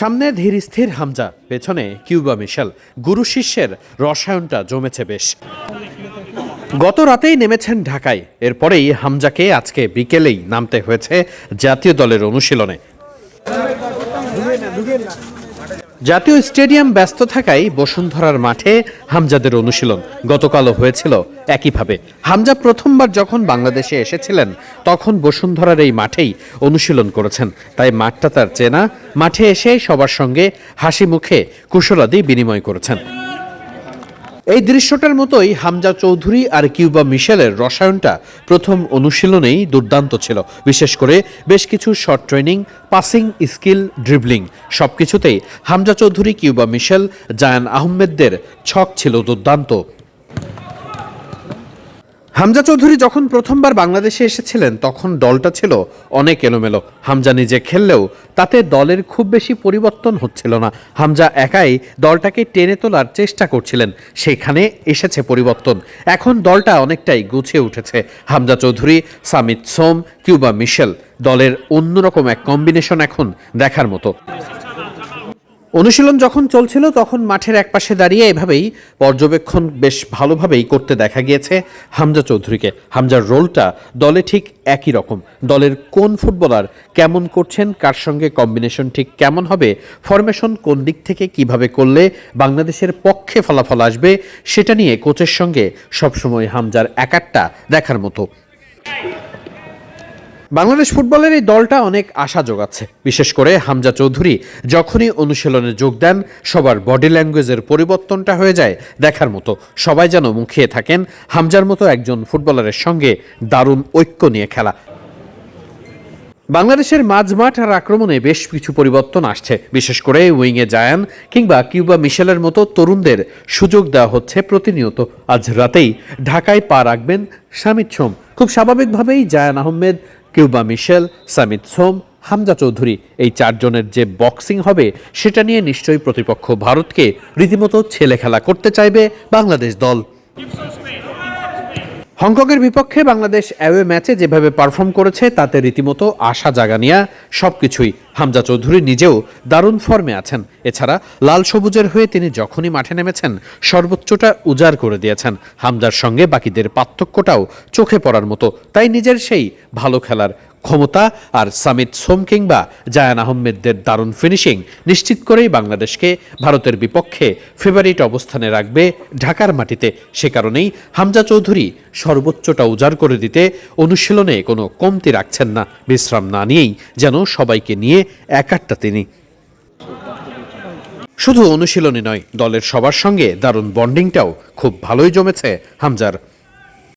সামনে ধীর স্থির হামজা, পেছনে কিউবা মিশাল। গুরু শিষ্যের রসায়নটা জমেছে বেশ। গত রাতেই নেমেছেন ঢাকায়। এরপরেই হামজাকে আজকে বিকেলেই নামতে হয়েছে জাতীয় দলের অনুশীলনে। জাতীয় স্টেডিয়াম ব্যস্ত থাকায় বসুন্ধরার মাঠে হামজাদের অনুশীলন গতকালও হয়েছিল একইভাবে। হামজা প্রথমবার যখন বাংলাদেশে এসেছিলেন, তখন বসুন্ধরার এই মাঠেই অনুশীলন করেছেন। তাই মাঠটা তার চেনা। মাঠে এসে সবার সঙ্গে হাসি মুখে কুশলাদি বিনিময় করেছেন। এই দৃশ্যটার মতোই হামজা চৌধুরী আর কিউবা মিশেলের রসায়নটা প্রথম অনুশীলনেই দুর্দান্ত ছিল। বিশেষ করে বেশ কিছু short training passing skill dribbling সব কিছুতেই হামজা চৌধুরী, কিউবা মিশেল, জায়ান আহমেদদের ছক ছিল দুর্দান্ত। হামজা চৌধুরী যখন প্রথমবার বাংলাদেশে এসেছিলেন, তখন দলটা ছিল অনেক এলোমেলো। হামজা নিজে খেললেও তাতে দলের খুব বেশি পরিবর্তন হচ্ছিল না। হামজা একাই দলটাকে টেনে তোলার চেষ্টা করছিলেন, সেখানে এসেছে পরিবর্তন। এখন দলটা অনেকটাই গুছিয়ে উঠেছে। হামজা চৌধুরী সামিত সোম, কিউবা মিশেল, দলের অন্যরকম এক কম্বিনেশন এখন দেখার মতো। অনুশীলন যখন চলছিল, তখন মাঠের একপাশে দাঁড়িয়ে এভাবেই পর্যবেক্ষণ বেশ ভালোভাবেই করতে দেখা গিয়েছে হামজা চৌধুরীকে। হামজার রোলটা দলে ঠিক একই রকম। দলের কোন ফুটবলার কেমন করছেন, কার সঙ্গে কম্বিনেশন ঠিক কেমন হবে ফরমেশন কোন দিক থেকে কীভাবে করলে বাংলাদেশের পক্ষে ফলাফল আসবে, সেটা নিয়ে কোচের সঙ্গে সবসময় হামজার একাট্টা দেখার মতো। বাংলাদেশ ফুটবলের এই দলটা অনেক আশা যোগাচ্ছে। বিশেষ করে হামজা চৌধুরী যখনই অনুশীলনে যোগ দেন, সবার বডি ল্যাঙ্গুয়েজের পরিবর্তনটা হয়ে যায় দেখার মতো। সবাই যেন মুখিয়ে থাকেন, হামজার মতো একজন ফুটবলারের সঙ্গে দারুণ ঐক্য নিয়ে খেলা। বাংলাদেশের মাঝমাঠ আর আক্রমণে বেশ কিছু পরিবর্তন আসছে। বিশেষ করে উইংয়ে জায়ান কিংবা কিউবা মিশেলের মতো তরুণদের সুযোগ দেওয়া হচ্ছে প্রতিনিয়ত। আজ রাতেই ঢাকায় পা রাখবেন সামিত সোম। খুব স্বাভাবিকভাবেই জায়ান আহমেদ কিউবা মিশেল, সামিত সোম, হামজা চৌধুরী, এই চারজনের যে বক্সিং হবে, সেটা নিয়ে নিশ্চয়ই প্রতিপক্ষ ভারতকে রীতিমতো ছেলে খেলা করতে চাইবে বাংলাদেশ দল। হংকংয়ের বিপক্ষে বাংলাদেশ অ্যাওয়ে ম্যাচে যেভাবে পারফর্ম করেছে, তাতে রীতিমতো আশা জাগা নেওয়া সব কিছুই হামজা চৌধুরী নিজেও দারুণ ফর্মে আছেন। এছাড়া লাল সবুজের হয়ে তিনি যখনই মাঠে নেমেছেন, সর্বোচ্চটা উজাড় করে দিয়েছেন। হামজার সঙ্গে বাকিদের পার্থক্যটাও চোখে পড়ার মতো। তাই নিজের সেই ভালো খেলার ক্ষমতা আর সামিত সোম কিংবা জায়ান আহমেদদের দারুণ ফিনিশিং নিশ্চিত করেই বাংলাদেশকে ভারতের বিপক্ষে ফেভারিট অবস্থানে রাখবে ঢাকার মাটিতে। সে কারণেই হামজা চৌধুরী সর্বোচ্চটা উজাড় করে দিতে অনুশীলনে কোনো কমতি রাখছেন না। বিশ্রাম না নিয়েই যেন সবাইকে নিয়ে একাট্টা তিনি। শুধু অনুশীলনই নয়, দলের সবার সঙ্গে দারুণ বন্ডিংটাও খুব ভালোই জমেছে হামজার।